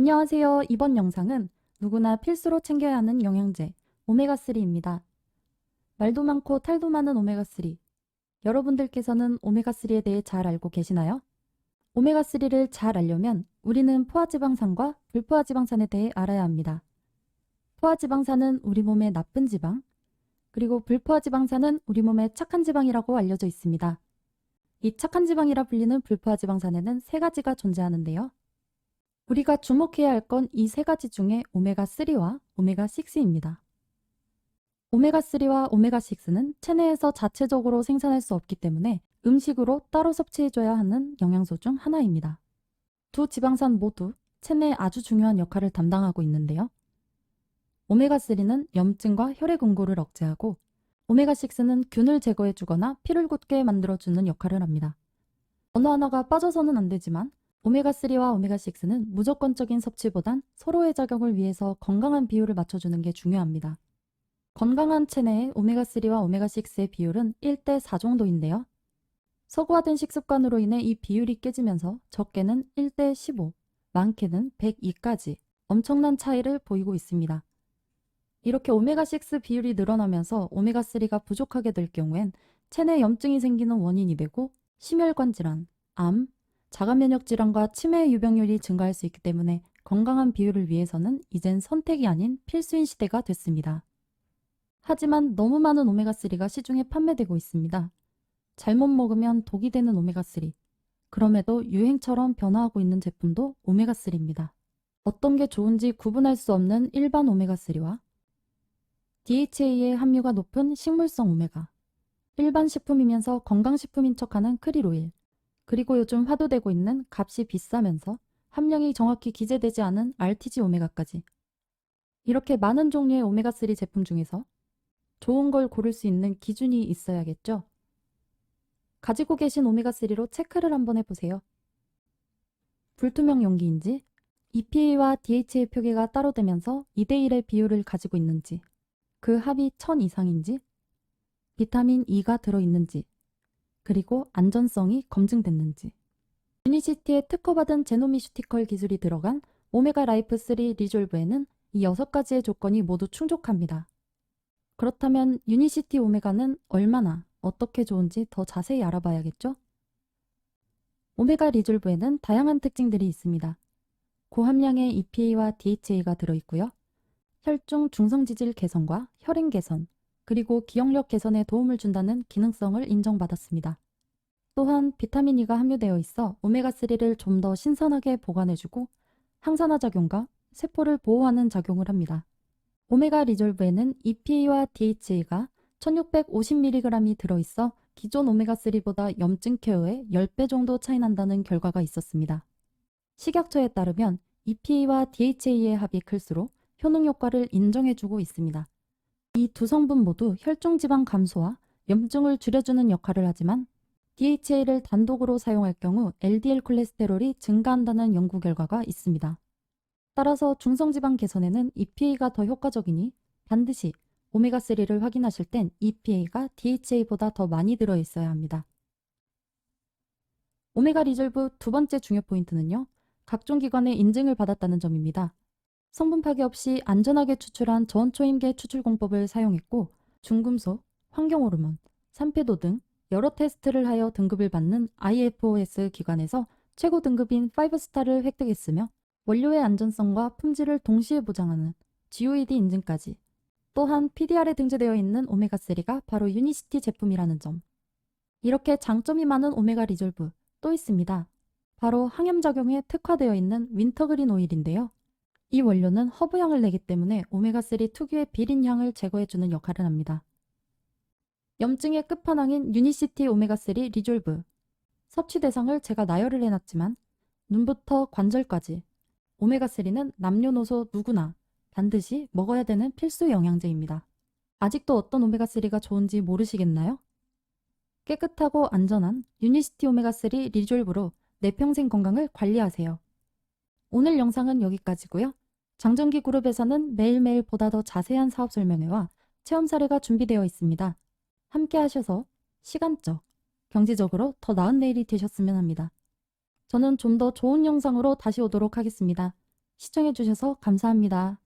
안녕하세요. 이번 영상은 누구나 필수로 챙겨야 하는 영양제 오메가3입니다. 말도 많고 탈도 많은 오메가3. 여러분들께서는 오메가3에 대해 잘 알고 계시나요? 오메가3를 잘 알려면 우리는 포화지방산과 불포화지방산에 대해 알아야 합니다. 포화지방산은 우리 몸의 나쁜 지방, 그리고 불포화지방산은 우리 몸의 착한 지방이라고 알려져 있습니다. 이 착한 지방이라 불리는 불포화지방산에는 세 가지가 존재하는데요. 우리가 주목해야 할 건 이 세 가지 중에 오메가3와 오메가6입니다. 오메가3와 오메가6는 체내에서 자체적으로 생산할 수 없기 때문에 음식으로 따로 섭취해줘야 하는 영양소 중 하나입니다. 두 지방산 모두 체내에 아주 중요한 역할을 담당하고 있는데요. 오메가3는 염증과 혈액 응고를 억제하고 오메가6는 균을 제거해주거나 피를 굳게 만들어주는 역할을 합니다. 어느 하나가 빠져서는 안 되지만 오메가3와 오메가6는 무조건적인 섭취보단 서로의 작용을 위해서 건강한 비율을 맞춰주는 게 중요합니다. 건강한 체내의 오메가3와 오메가6의 비율은 1대 4 정도인데요. 서구화된 식습관으로 인해 이 비율이 깨지면서 적게는 1대 15, 많게는 102까지 엄청난 차이를 보이고 있습니다. 이렇게 오메가6 비율이 늘어나면서 오메가3가 부족하게 될 경우엔 체내 염증이 생기는 원인이 되고 심혈관 질환, 암, 자가 면역 질환과 치매 유병률이 증가할 수 있기 때문에 건강한 비율을 위해서는 이젠 선택이 아닌 필수인 시대가 됐습니다. 하지만 너무 많은 오메가3가 시중에 판매되고 있습니다. 잘못 먹으면 독이 되는 오메가3. 그럼에도 유행처럼 변화하고 있는 제품도 오메가3입니다. 어떤 게 좋은지 구분할 수 없는 일반 오메가3와 DHA의 함유가 높은 식물성 오메가, 일반 식품이면서 건강식품인 척하는 크릴 오일, 그리고 요즘 화두되고 있는 값이 비싸면서 함량이 정확히 기재되지 않은 RTG 오메가까지. 이렇게 많은 종류의 오메가3 제품 중에서 좋은 걸 고를 수 있는 기준이 있어야겠죠? 가지고 계신 오메가3로 체크를 한번 해보세요. 불투명 용기인지, EPA와 DHA 표기가 따로 되면서 2대1의 비율을 가지고 있는지, 그 합이 1000 이상인지, 비타민 E가 들어있는지, 그리고 안전성이 검증됐는지. 유니시티에 특허받은 제노미 슈티컬 기술이 들어간 오메가 라이프 3 리졸브에는 이 6가지의 조건이 모두 충족합니다. 그렇다면 유니시티 오메가는 얼마나 어떻게 좋은지 더 자세히 알아봐야겠죠? 오메가 리졸브에는 다양한 특징들이 있습니다. 고함량의 EPA와 DHA가 들어있고요. 혈중 중성지질 개선과 혈행 개선, 그리고 기억력 개선에 도움을 준다는 기능성을 인정받았습니다. 또한 비타민 E가 함유되어 있어 오메가3를 좀 더 신선하게 보관해주고 항산화 작용과 세포를 보호하는 작용을 합니다. 오메가 리졸브에는 EPA와 DHA가 1650mg이 들어있어 기존 오메가3보다 염증 케어에 10배 정도 차이 난다는 결과가 있었습니다. 식약처에 따르면 EPA와 DHA의 합이 클수록 효능 효과를 인정해주고 있습니다. 이 두 성분 모두 혈중 지방 감소와 염증을 줄여주는 역할을 하지만 DHA를 단독으로 사용할 경우 LDL 콜레스테롤이 증가한다는 연구 결과가 있습니다. 따라서 중성지방 개선에는 EPA가 더 효과적이니 반드시 오메가3를 확인하실 땐 EPA가 DHA보다 더 많이 들어 있어야 합니다. 오메가 리졸브 두 번째 중요 포인트는요. 각종 기관의 인증을 받았다는 점입니다. 성분 파괴 없이 안전하게 추출한 저온초임계 추출 공법을 사용했고 중금속, 환경호르몬, 산패도 등 여러 테스트를 하여 등급을 받는 IFOS 기관에서 최고 등급인 5스타를 획득했으며 원료의 안전성과 품질을 동시에 보장하는 GOED 인증까지 또한 PDR에 등재되어 있는 오메가3가 바로 유니시티 제품이라는 점. 이렇게 장점이 많은 오메가 리졸브 또 있습니다. 바로 항염작용에 특화되어 있는 윈터그린 오일인데요. 이 원료는 허브향을 내기 때문에 오메가3 특유의 비린 향을 제거해주는 역할을 합니다. 염증의 끝판왕인 유니시티 오메가3 리졸브. 섭취 대상을 제가 나열을 해놨지만 눈부터 관절까지 오메가3는 남녀노소 누구나 반드시 먹어야 되는 필수 영양제입니다. 아직도 어떤 오메가3가 좋은지 모르시겠나요? 깨끗하고 안전한 유니시티 오메가3 리졸브로 내 평생 건강을 관리하세요. 오늘 영상은 여기까지고요. 장정기 그룹에서는 매일매일 보다 더 자세한 사업 설명회와 체험 사례가 준비되어 있습니다. 함께 하셔서 시간적, 경제적으로 더 나은 내일이 되셨으면 합니다. 저는 좀 더 좋은 영상으로 다시 오도록 하겠습니다. 시청해주셔서 감사합니다.